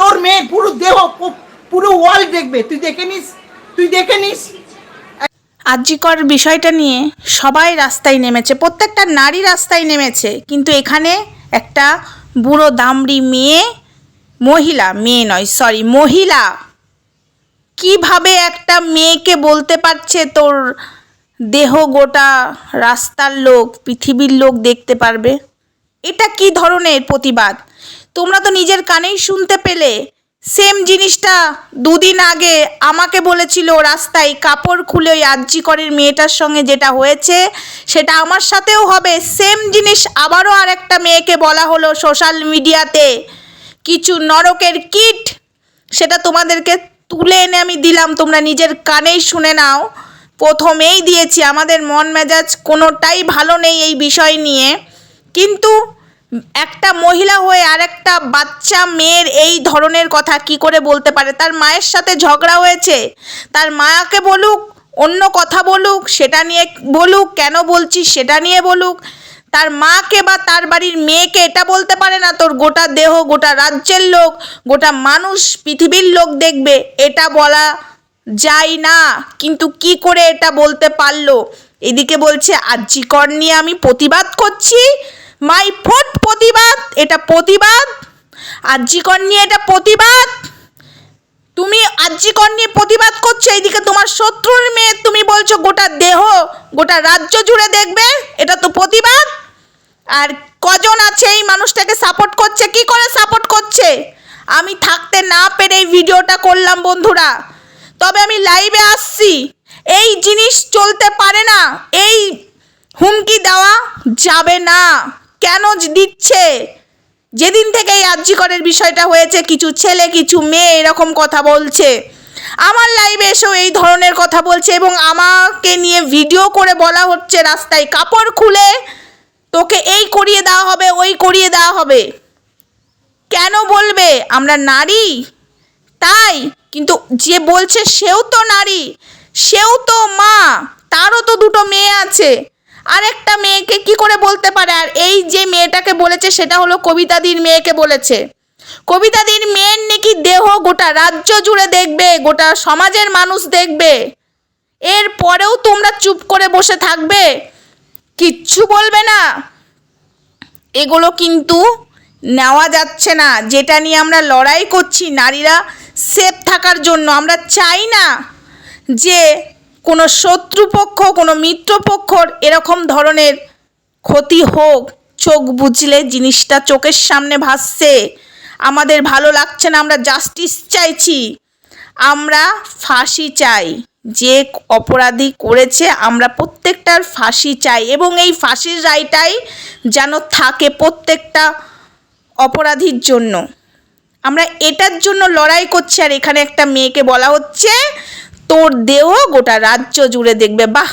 তোর মেয়ে পুরো দেহ, পুরো ওয়ার্ল্ড দেখবে। তুই দেখে নিস, তুই দেখে নিস। আর্যিকর বিষয়টা নিয়ে সবাই রাস্তায় নেমেছে, প্রত্যেকটা নারী রাস্তায় নেমেছে, কিন্তু এখানে একটা বুড়ো দামড়ি মেয়ে, মহিলা, মেয়ে নয় সরি মহিলা। কীভাবে একটা মেয়েকে বলতে পারছে তোর দেহ গোটা রাস্তার লোক, পৃথিবীর লোক দেখতে পারবে? এটা কি ধরনের প্রতিবাদ? তোমরা তো নিজের কানেই শুনতে পেলে। সেম জিনিসটা দুদিন আগে আমাকে বলেছিল রাস্তায় কাপড় খুলে ওই আর্যিকরের মেয়েটার সঙ্গে যেটা হয়েছে, সেটা আমার সাথেও হবে। সেম জিনিস আবারও আর একটা মেয়েকে বলা হলো সোশ্যাল মিডিয়াতে। কিছু নরকের কিট, সেটা তোমাদেরকে তুলে এনে আমি দিলাম, তোমরা নিজের কানেই শুনে নাও। প্রথমেই দিয়েছি, আমাদের মন মেজাজ কোনোটাই ভালো নেই এই বিষয় নিয়ে। কিন্তু একটা মহিলা হয়ে আর একটা বাচ্চা মেয়ের এই ধরনের কথা কি করে বলতে পারে? তার মায়ের সাথে ঝগড়া হয়েছে। তার মাকে বলুক, অন্য কথা বলুক, সেটা নিয়ে বলুক, কেন বলছিস সেটা নিয়ে বলুক। তার মাকে বা তার বাড়ির মেয়েকে এটা বলতে পারে না, তোর গোটা দেহ, গোটা রাজ্যের লোক, গোটা মানুষ, পৃথিবীর লোক দেখবে। এটা বলা যায় না। কিন্তু কি করে এটা বলতে পারল? এদিকে বলছে আর্যিকর নিয়ে আমি প্রতিবাদ করছি। মাই ফোর্ট প্রতিবাদ, এটা প্রতিবাদ। আর্যিকর নিয়ে এটা প্রতিবাদ। তুমি আর্যিকর নিয়ে প্রতিবাদ করছ, এইদিকে তোমার শত্রুর মেয়ে, তুমি বলছো গোটা দেহ, গোটা রাজ্য জুড়ে দেখবে, এটা তো প্রতিবাদ। আর কজন আছে এই মানুষটাকে সাপোর্ট করছে, কি করে সাপোর্ট করছে? আমি থাকতে না পেরে এই ভিডিওটা করলাম, বন্ধুরা। তবে আমি লাইভে আসছি। এই জিনিস চলতে পারে না, এই হুমকি দেওয়া যাবে না। কেন দিচ্ছে? যেদিন থেকে এই আর্যিকরের বিষয়টা হয়েছে, কিছু ছেলে, কিছু মেয়ে এরকম কথা বলছে। আমার লাইভে এসেও এই ধরনের কথা বলছে এবং আমাকে নিয়ে ভিডিও করে বলা হচ্ছে রাস্তায় কাপড় খুলে তোকে এই করিয়ে দেওয়া হবে, ওই করিয়ে দেওয়া হবে। কেন বলবে? আমরা নারী। তাই, কিন্তু যে বলছে সেও তো নারী, সেও তো মা, তারও তো দুটো মেয়ে আছে। আরেকটা মেয়েকে কি করে বলতে পারে? আর এই যে মেয়েটাকে বলেছে, সেটা হলো কবিতাদির মেয়েকে বলেছে। কবিতাদির মেয়ের নাকি দেহ গোটা রাজ্য জুড়ে দেখবে, গোটা সমাজের মানুষ দেখবে। এর পরেও তোমরা চুপ করে বসে থাকবে? কিচ্ছু বলবে না। এগুলো কিন্তু নেওয়া যাচ্ছে না। যেটা নিয়ে আমরা লড়াই করছি, নারীরা সেফ থাকার জন্য। আমরা চাই না যে কোনো শত্রুপক্ষ, কোনো মিত্রপক্ষর এরকম ধরনের ক্ষতি হোক, চোখ বুঝলে জিনিসটা চোখের সামনে ভাসছে। আমাদের ভালো লাগছে না, আমরা জাস্টিস চাইছি। আমরা ফাঁসি চাই। যে অপরাধী করেছে, আমরা প্রত্যেকটার ফাঁসি চাই এবং এই ফাঁসির রায়টাই যেন থাকে প্রত্যেকটা অপরাধীর জন্য। আমরা এটার জন্য লড়াই করছি আর এখানে একটা মেয়েকে বলা হচ্ছে তোর দেও গোটা রাজ্য জুড়ে দেখবে বাহ!